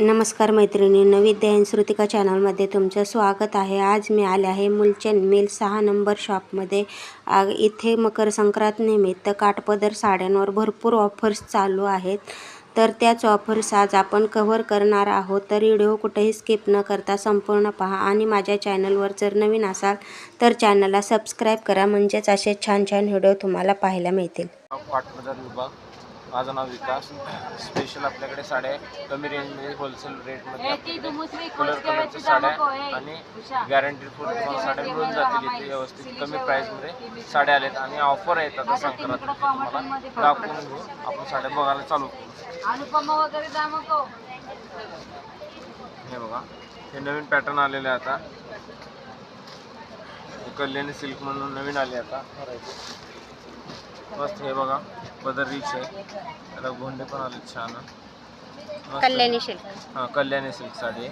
नमस्कार मैत्रिणी नविद्या श्रुतिका चॅनलमध्ये तुमचं स्वागत आहे. आज मी आले आहे मुलचंद मिल सहा नंबर शॉपमध्ये. इथे मकर संक्रांत निमित्त काठपदर साड्यांवर भरपूर ऑफर्स चालू आहेत. तर त्याच ऑफर्स आज आपण कव्हर करणार आहोत. तर व्हिडिओ कुठेही स्किप न करता संपूर्ण पहा आणि माझ्या चॅनलवर जर नवीन असाल तर चॅनलला सबस्क्राईब करा. म्हणजेच असे छान छान व्हिडिओ तुम्हाला पाहायला मिळतील. विभाग. माझं नाव विकास. स्पेशल आपल्याकडे साड्या कमी रेंजमध्ये होलसेल रेटमध्ये कलर कलरच्या साड्या आणि गॅरंटी फुल तुम्हाला साड्या मिळून जातील इथे व्यवस्थित. कमी प्राईसमध्ये साड्या आल्यात आणि ऑफर आहेत आता संक्रांत. तुम्हाला दाखवून घेऊ. आपण साड्या बघायला चालू करू. अनुपमा वगैरे दामको हे बघा. हे नवीन पॅटर्न आलेले आता. कल्याणी सिल्क म्हणून नवीन आले आता. मस्त हे बघा पदर रिच आहे त्याला गोंडे पण आले छान. मस्त. कल्याणी शिल्क हां कल्याणी सिल्क साडी. आहे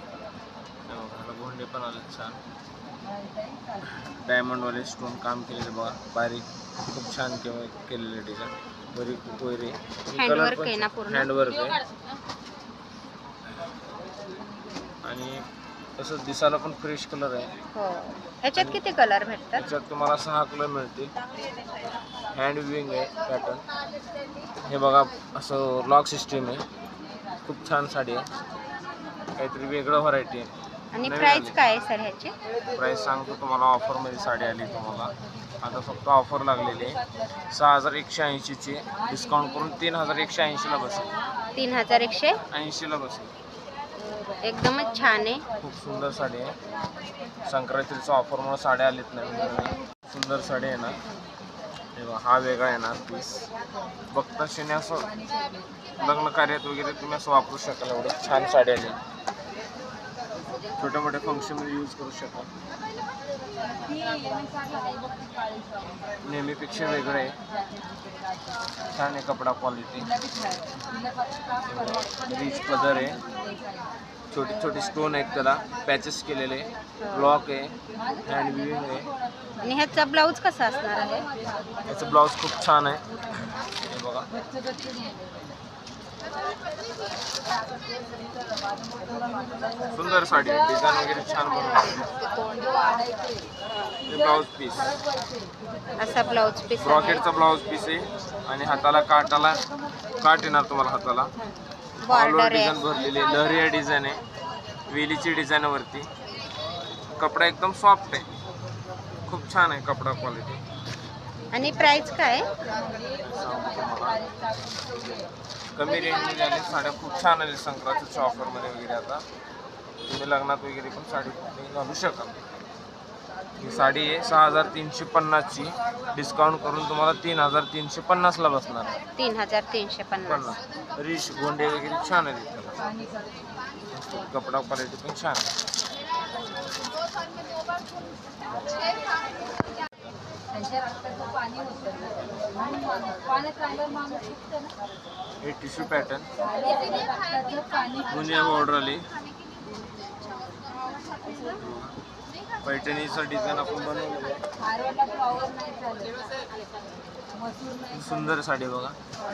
हे बघा त्याला गोंडे पण आले छान. डायमंडवाले स्टोन काम केलेले बघा बारीक. खूप छान केलेले डिझाईन बरी कोयरे. Handwork आहे ना पूर्ण? हँडवर्क आहे. आणि तसंच दिसायला पण फ्रेश कलर आहे. हो. ह्याच्यात किती कलर भेटतात? त्याच्यात तुम्हाला सहा कलर मिळतील. हँड विविंग आहे पॅटर्न हे बघा असं लॉक सिस्टीम आहे. खूप छान साडी आहे. काहीतरी वेगळं व्हरायटी आहे. आणि नवीन प्राइस आली. काय आहे सर ह्याची? प्राईस सांगतो तुम्हाला ऑफरमध्ये साडी आली तुम्हाला. आता फक्त ऑफर लागलेली आहे. सहा हजार एकशे ऐंशीची. डिस्काउंट करून तीन हजार एकशे ऐंशीला बसेल. तीन हजार एकशे? ऐंशीला बसेल. एकदमच छान आहे. खूप सुंदर साडी आहे. संक्रांतीचं ऑफरमुळे साड्या आलेत नवीन सुंदर साडी आहे ना. हे हा वेगळा येणार पीस बघता शेने असं लग्न कार्यात वगैरे तुम्ही असं वापरू शकाल एवढं. छान साडी आली. छोट्या मोठ्या फंक्शनमध्ये यूज करू शकाल. नेहमीपेक्षा वेगळं आहे. छान आहे कपडा क्वालिटी रिच पदर आहे. छोटे छोटे स्टोन आहेत त्याला. पॅचेस केलेले. ब्लॉक आहे. हँड विविंग आहे. आणि ह्याचा ब्लाऊज कसा असणार आहे? याचं ब्लाऊज खूप छान आहे. हे बघा. सुंदर साडी आहे. डिझाईन वगैरे छान बनवली ब्लाऊज पीस असा ब्लाऊज पीस आहे. ब्रॉकेटचा ब्लाऊज पीस आहे. आणि हाताला काटाला काट येणार तुम्हाला हाताला. बॉर्डर डिझाईन आहे. भरलेली आहे. लहरिया डिझाईन आहे. वेलीची डिझाईन आहे वरती. कपडा एकदम सॉफ्ट आहे. खूप छान आहे कपडा क्वालिटी आणि प्राइस काय? आहे? कमी रेंजमध्ये आले. साड्या खूप छान आले संक्रांतीच्या ऑफरमध्ये वगैरे आता. तुम्ही लग्नात वगैरे पण साडी घालू शकाल. ही साडी आहे सहा हजार तीनशे पन्नासची. डिस्काउंट करून तुम्हाला तीन हजार तीनशे पन्नासला बसणार. आहे. तीन हजार तीनशे पन्नास. पन्नास. रिश गोंडे वगैरे छान आहे त्याला कपडा क्वालिटी पण छान आहे. हे टिश्यू पॅटर्न. मुनिया बॉर्डर आली पैठणीचं डिझाईन आपण नाही सुंदर साडी बघा.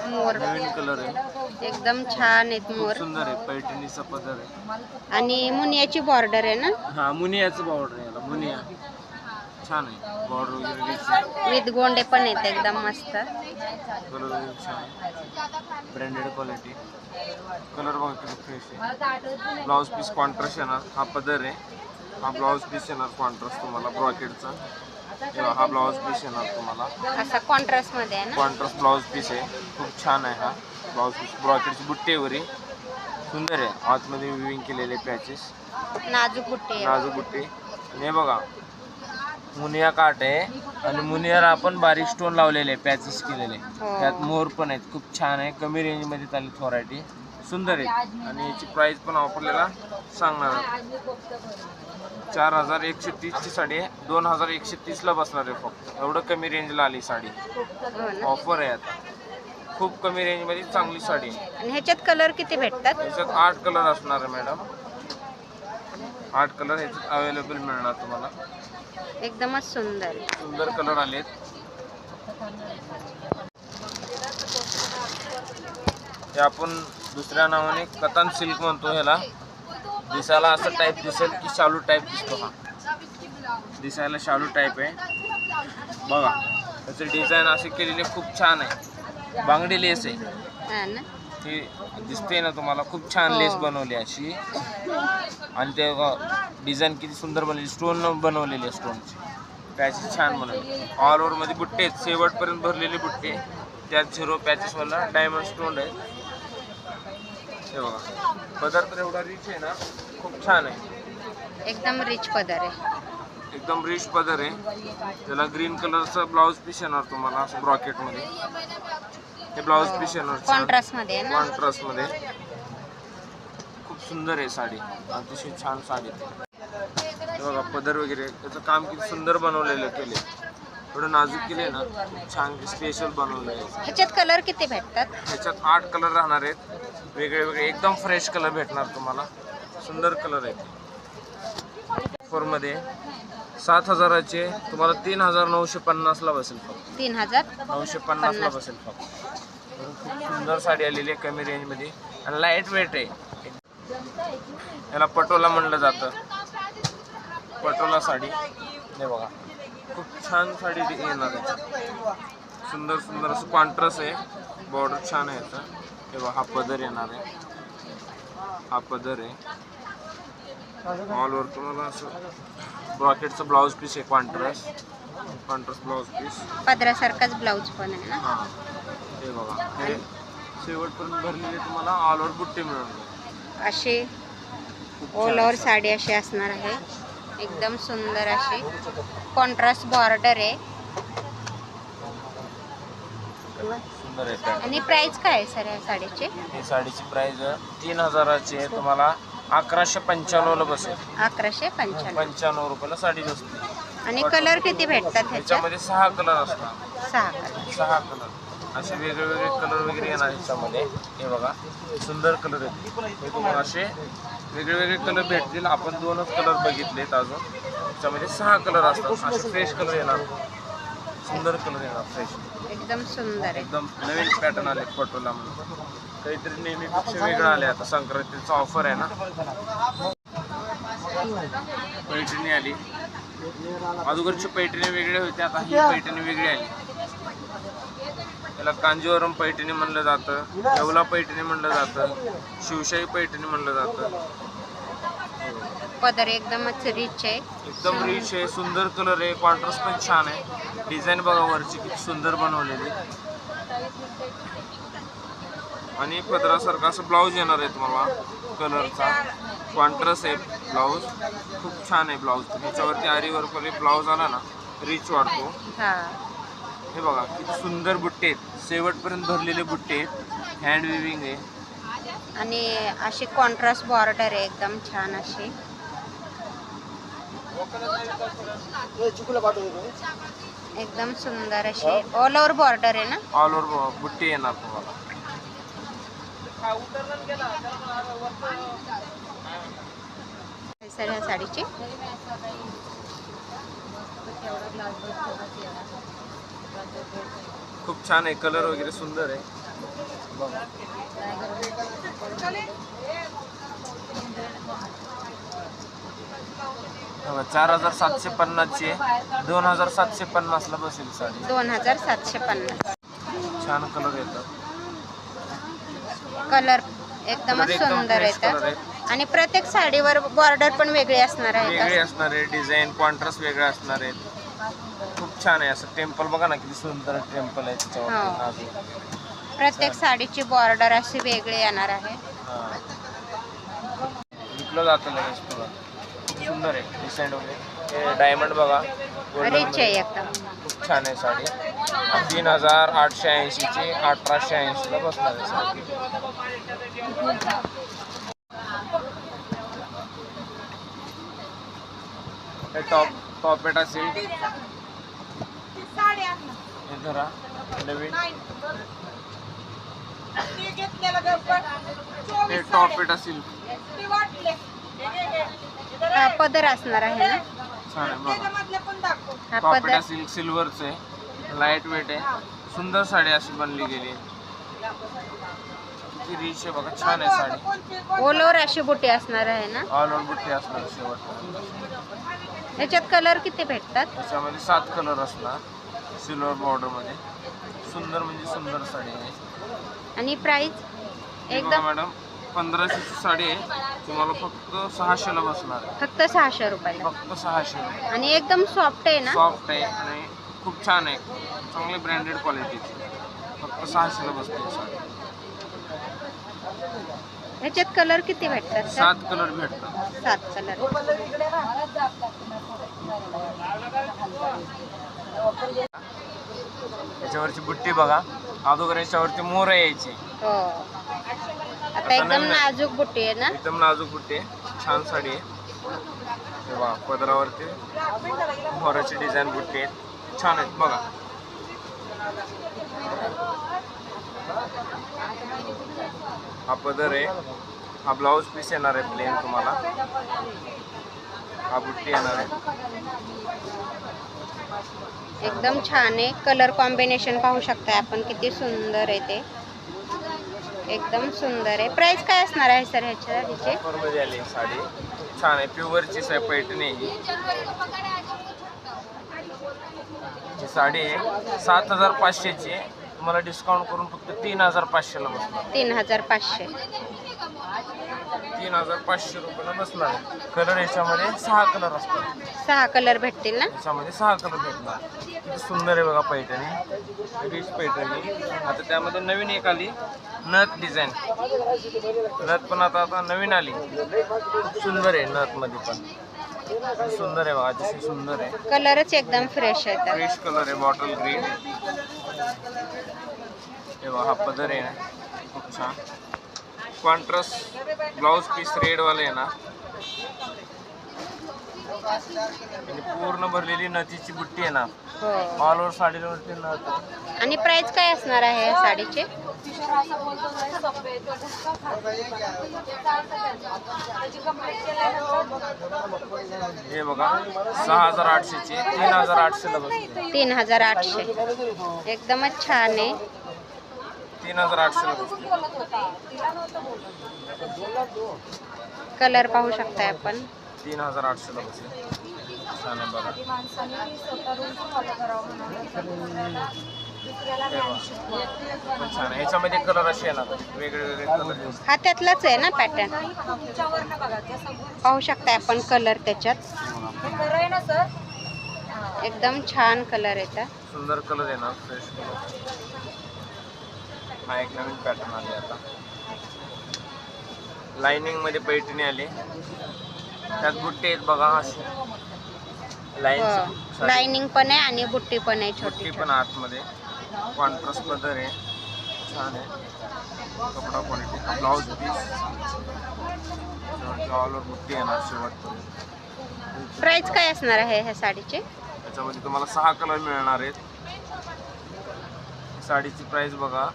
मोर. नवीन कलर आहे. एकदम छान आहेत मोर. सुंदर आहे. पैठणीचा पदर आहे. आणि मुनियाची बॉर्डर आहे ना? हा मुनियाचं बॉर्डर आहे याला. मुनिया. छान आहे. बॉर्डर वगैरे. विथ गोंडे पण आहेत एकदम मस्त. कलर छान ब्रँडेड क्वालिटी कलर बघा किती फ्रेश आहे. ब्लाऊज पीस कॉन्ट्रास्ट येणार हा पदर आहे. हा ब्लाऊज पीस येणार कॉन्ट्रास्ट तुम्हाला ब्रॉकेटचा किंवा हा ब्लाऊज पीस येणार तुम्हाला. असा कॉन्ट्रास्टमध्ये आहे ना? कॉन्ट्रास्ट ब्लाऊज पीस आहे. खूप छान आहे हा ब्लाऊज पीस ब्रॉकेटची बुट्टेवरी सुंदर आहे. आतमध्ये विविंग केलेले पॅचेस नाजूक बुट्टी. आहे नाजूक बुट्टी. आणि हे बघा मुनिया काट आहे. आणि मुनियाला आपण बारीक स्टोन लावलेले पॅचेस केलेले. हो. त्यात मोर पण आहेत. खूप छान आहे. कमी रेंजमध्ये चालेल व्हरायटी सुंदर आहे. आणि याची प्राईस पण आपल्याला सांगणार आहे. चार हजार एकशे तीसची साडी आहे. दोन हजार एकशे तीसला बसणार आहे फक्त. एवढं कमी रेंजला आली साडी. ऑफर आहे आता. खूप कमी रेंजमध्ये चांगली साडी आहे. आणि ह्याच्यात कलर किती भेटतात? याच्यात आठ कलर असणार आहे मॅडम आठ कलर ह्याच्यात अवेलेबल मिळणार तुम्हाला. एकदमच सुंदर. सुंदर कलर आलेत. हे आपण दुसऱ्या नावाने कतान सिल्क म्हणतो ह्याला. दिसायला असं टाईप दिसेल की शालू टाईप दिसतो हा. दिसायला शालू टाईप आहे. बघा त्याचं डिझाईन असे केलेले खूप छान आहे. बांगडी लेस आहे. हा दिसते ना तुम्हाला खूप छान हो. लेस बनवली अशी. आणि ते डिझाईन किती सुंदर बनवली स्टोन बनवलेली आहे स्टोनची पॅचेस छान बनवले. ऑल ओव्हरमध्ये बुट्टे आहेत. शेवटपर्यंत भरलेले बुट्टे त्यात झिरो पॅचेसवाला डायमंड स्टोन आहे. हे बघा पदार्थ एवढा रिच आहे ना खूप छान आहे. एकदम रिच पदर आहे. एकदम रिच पदर आहे. त्याला ग्रीन कलरचा ब्लाऊज पीस येणार तुम्हाला असं ब्रॉकेटमध्ये हे ब्लाऊज पीस येणार. कॉन्ट्रास्टमध्ये आहे ना? खूप सुंदर आहे साडी. अतिशय छान साडी. आहे. हे बघा पदर वगैरे. त्याचं काम किती सुंदर बनवलेलं केले थोडं नाजूक केले ना खूप छान स्पेशल बनवलं आहे. ह्याच्यात कलर किती भेटतात? ह्याच्यात आठ कलर राहणार आहेत. वेगळे वेगळे एकदम फ्रेश कलर भेटणार तुम्हाला. सुंदर कलर आहेत. फोरमध्ये सात हजाराचे तुम्हाला तीन हजार नऊशे पन्नासला बसेल फक्त. तीन हजार नऊशे पन्नासला पन्नास. बसेल फक्त. खूप सुंदर साडी आलेली आहे कमी रेंजमध्ये आणि लाइट वेट आहे. याला पटोला म्हणलं जातं. पटोला साडी. हे बघा. खूप छान साडी येणार आहे. सुंदर सुंदर असं कॉन्ट्रास्ट आहे. बॉर्डर छान आहे याचा. हे बघा हा पदर येणार आहे. हा पदर आहे. ऑल ओव्हर तुम्हाला असं ब्रॉकेटचं ब्लाऊज पीस आहे कॉन्ट्रास्ट कॉन्ट्रास्ट ब्लाऊज पीस पदरासारखाच ब्लाऊज पण आहे ना? हा. हे बघा. हे शेवटपर्यंत भरलेले तुम्हाला ऑल ओव्हर बुट्टे. अशी खूप ऑल ओव्हर असं. साडी अशी असणार आहे. एकदम सुंदर अशी कॉन्ट्रास्ट बॉर्डर आहे. आणि प्राइस काय आहे सर या साडीची? ही साडीची प्राइस तीन हजाराची आहे. तुम्हाला अकराशे पंच्याण्णवला बसेल. अकराशे पंच्याण्णव. पंच्याण्णव रुपयाला साडी बसते. आणि कलर किती भेटतात ह्याच्यामध्ये सहा कलर असतात. सहा कलर सहा कलर असे वेगळे वेगळे कलर वगैरे येणार ह्याच्यामध्ये हे बघा सुंदर कलर आहेत. हे तुम्हाला असे वेगळे वेगळे कलर भेटतील. आपण दोनच कलर बघितलेत अजून. त्याच्यामध्ये सहा कलर असतात. असे फ्रेश कलर येणार. सुंदर कलर येणार फ्रेश एकदम सुंदर एकदम नवीन पॅटर्न आले फोटोला म्हणून. काहीतरी नेहमीपेक्षा वेगळं आले आता. संक्रांतीचा ऑफर आहे ना. पैठणी आली. अगोदरची पैठणी वेगळी होती. आता ही पैठणी वेगळी आली. त्याला कांजीवरम पैठणी म्हणलं जातं येवला पैठणी म्हणलं जातं शिवशाही पैठणी म्हणलं जातं. पदर एकदमच रिच आहे. एकदम रिच आहे सुंदर कलर आहे कॉन्ट्रास्ट पण छान आहे. डिझाईन बघा वरची किती सुंदर बनवलेली. आणि पदरासारखा असं ब्लाऊज येणार आहे तुम्हाला कलरचा कॉन्ट्रास्ट आहे ब्लाऊज खूप छान आहे ब्लाऊज ह्याच्यावरती आरी वर्क ब्लाऊज आला ना रिच वाटतो हा. हे बघा किती सुंदर बुट्टे आहेत. शेवटपर्यंत भरलेले बुट्टे आहेत. हँड विविंग आहे. आणि अशी कॉन्ट्रास्ट बॉर्डर आहे एकदम छान अशी. एकदम सुंदर अशी. ऑल ओव्हर बॉर्डर आहे ना? ऑल ओव्हर बुट्टे येणार तुम्हाला. सर ह्या साडीची. खूप छान आहे कलर वगैरे सुंदर आहे. चार हजार सातशे पन्नासची आहे. दोन हजार सातशे पन्नासला बसेल साडी. दोन हजार सातशे पन्नास. छान कलर येतात कलर एकदमच सुंदर येतात आणि प्रत्येक साडीवर बॉर्डर पण वेगळी असणार आहे वेगळे? असणार आहे डिझाईन कॉन्ट्रास्ट वेगळे असणार खूप छान आहे असं टेम्पल बघा ना किती सुंदर टेम्पल आहे हो. त्याच्यावर नाजूक. प्रत्येक साडीची बॉर्डर अशी वेगळी येणार आहे. हा. विकलं जातं लगेच तुला खूप सुंदर आहे डिसेंट वगैरे. हे डायमंड बघा golden रिच मध्ये. आहे एकदम. खूप छान आहे साडी. तीन हजार आठशे ऐंशीची अठराशे ऐंशीला बसणार आहे साडी. हे टॉप टॉपेट असेल हे धरा नवीन. हे टॉपेट असेल. हा पदर असणार आहे ना? छान आहे बघा. हा टॉपेट पदर. असेल सिल्वरचं आहे. लाइट वेट आहे सुंदर साडी अशी बनली गेली आहे. वरती रिच आहे बघा. छान आहे साडी. ऑल ओव्हर अशी बुटी असणार आहे ना? ऑल ओव्हर बुट्टी असणार शेवट याच्यात कलर किती भेटतात? त्याच्यामध्ये सात कलर असणार. सिल्वर बॉर्डरमध्ये. सुंदर म्हणजे सुंदर साडी आहे. आणि प्राइस एकदम? मॅडम पंधराशेची साडी आहे. तुम्हाला फक्त सहाशेला बसणार आहे. फक्त सहाशे रुपयाला. फक्त सहाशे. आणि एकदम सॉफ्ट आहे ना? सॉफ्ट आहे आणि खूप छान आहे. चांगली ब्रँडेड क्वालिटीची फक्त सहाशेला बसते साडी. याच्यात कलर किती भेटतात? सात कलर भेटतात. सात कलर याच्यावरची बुट्टी बघा. अगोदर याच्यावरती मोर यायची. हो. आता एकदम नाजूक बुटी आहे ना? एकदम नाजूक बुट्टी आहे. छान साडी आहे. हे बघा पदरावरती मोराची डिझाईन बुट्टी आहेत छान आहेत बघा. हा पदर आहे. हा ब्लाऊज पीस येणार आहे प्लेन तुम्हाला. हा बुट्टी येणार आहे एकदम छान आहे. कलर कॉम्बिनेशन पाहू शकता आपण. किती सुंदर आहे ते. एकदम सुंदर आहे. प्राइस काय असणार आहे सर ह्याच्या ह्याचे ऑफरमध्ये आली साडी. छान आहे. प्युअरचीच आहे पैठणी ही. साडी सात हजार पाचशेची आहे. तुम्हाला डिस्काउंट करून फक्त तीन हजार पाचशेला बसणार. तीन हजार पाचशे. तीन हजार पाचशे रुपयाला बसणार. कलर याच्यामध्ये सहा कलर असतात. सहा कलर भेटतील ना? याच्यामध्ये सहा कलर भेटणार. किती सुंदर आहे बघा पैठणी. रिच पैठणी. आता त्यामध्ये नवीन एक आली. नथ डिझाईन नथ पण आता आता नवीन आली. खूप सुंदर आहे नथमध्ये पण. सुंदर आहे बघा अतिशय सुंदर आहे. कलरच एकदम फ्रेश आहे फ्रेश कलर आहे बॉटल ग्रीन हे बघा हा पदर आहे ना. खूप छान. कॉन्ट्रास्ट ब्लाऊज पीस रेडवाले आहे ना. पूर्ण भरलेली नथीची बुट्टी आहे ना. हो. ऑल ओव्हर साडीवरती नथ आणि प्राइस काय असणार आहे या साडीचे? हे बघा सहा हजार आठशेची तीन हजार बसते तीन हजार आठशे. एकदमच छान आहे. तीन हजार नव्हतं बोलत कलर पाहू शकताय आपण. तीन हजार आठशेला बसते छान आहे बघा. आहे. ह्याच्यामध्ये कलर असे येणार वेगळे वेगळे कलर हा त्यातलाच आहे ना पॅटर्न पाहू शकताय आपण कलर त्याच्यात. हे खरं आहे ना सर एकदम छान कलर येतात सुंदर कलर आहे ना फ्रेश कलर हा एक नवीन पॅटर्न आले आता. लाइनिंगमध्ये पैठणी आली. त्यात बुट्टे आहेत बघा. असे लाईन लाइनिंग पण आहे आणि बुट्टी पण आहे छोटी बुट्टी पण आतमध्ये. कॉन्ट्रास्ट पदर आहे. छान आहे. कपडा क्वालिटी ब्लाऊज पीस ऑल बुट्टी येणार शेवटपर्यंत. प्राइस काय असणार आहे ह्या साडीचे? त्याच्यामध्ये तुम्हाला सहा कलर मिळणार आहेत. साडीची प्राइस बघा.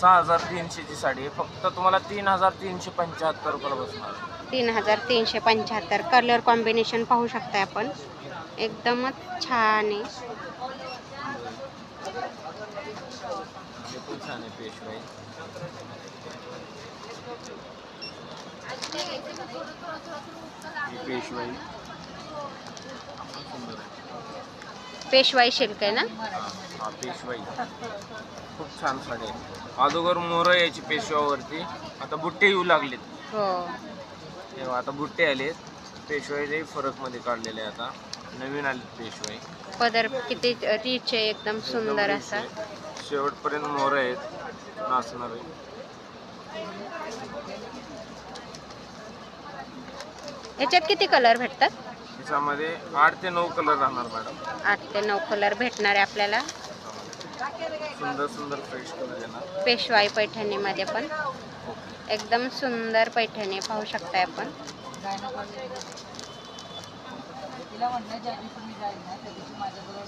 सहा हजार तीनशेची साडी आहे. फक्त तुम्हाला तीन हजार तीनशे पंच्याहत्तर रुपयाला बसणार. तीन हजार तीनशे पंच्याहत्तर. कलर कॉम्बिनेशन पाहू शकताय आपण. एकदमच छान आहे. हे पण छान आहे पेशवाई ही पेशवाई सुंदर आहे. पेशवाई सिल्क आहे ना? हा पेशवाई. खूप छान साडी आहे. अगोदर मोरं यायची पेशवावरती. आता बुट्टे येऊ लागलेत. हो. तेव्हा आता बुट्टे आलेत. पेशवाईचाही फरकमध्ये काढलेले आहे आता. नवीन आलेत पेशवाई. पदर किती रिच आहे एकदम सुंदर असा. आहे. शेवटपर्यंत मोर आहेत. नाचणारे याच्यात किती कलर भेटतात? त्याच्यामध्ये आठ ते नऊ कलर राहणार मॅडम. आठ ते नऊ कलर भेटणार आहे आपल्याला. सुंदर सुंदर फ्रेश कलर येणार. पेशवाई पैठणीमध्ये पण. एकदम सुंदर पैठणी पाहू शकताय आपण. तिला जाईल ना त्या दिवशी माझ्याबरोबर